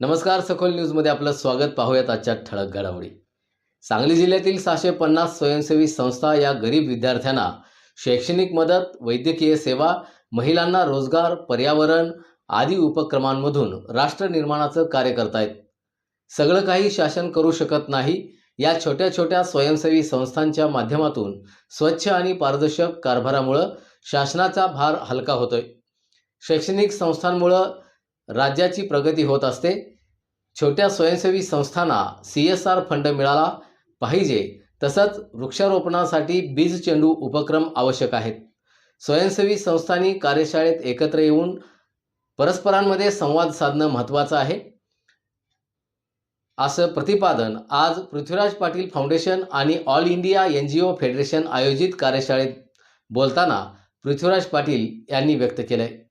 नमस्कार सखोल न्यूजमध्ये आपलं स्वागत. पाहूयात आजच्या ठळक घडामोडी. सांगली जिल्ह्यातील सहाशे पन्नास स्वयंसेवी संस्था या गरीब विद्यार्थ्यांना शैक्षणिक मदत वैद्यकीय सेवा महिलांना रोजगार पर्यावरण आदी उपक्रमांमधून राष्ट्र निर्माणाचं कार्य करतायत. सगळं काही शासन करू शकत नाही. या छोट्या छोट्या स्वयंसेवी संस्थांच्या माध्यमातून स्वच्छ आणि पारदर्शक कारभारामुळं शासनाचा भार हलका होतोय. शैक्षणिक संस्थांमुळं राज्याची प्रगती होत असते. छोट्या स्वयंसेवी संस्थांना सी एस आर फंड मिळाला पाहिजे. तसंच वृक्षारोपणासाठी बीज चेंडू उपक्रम आवश्यक आहेत. स्वयंसेवी संस्थांनी कार्यशाळेत एकत्र येऊन परस्परांमध्ये संवाद साधणं महत्त्वाचं आहे. असं प्रतिपादन आज पृथ्वीराज पाटील फाउंडेशन आणि all India N G O federation आयोजित कार्यशाळेत बोलताना पृथ्वीराज पाटील यांनी व्यक्त केलं आहे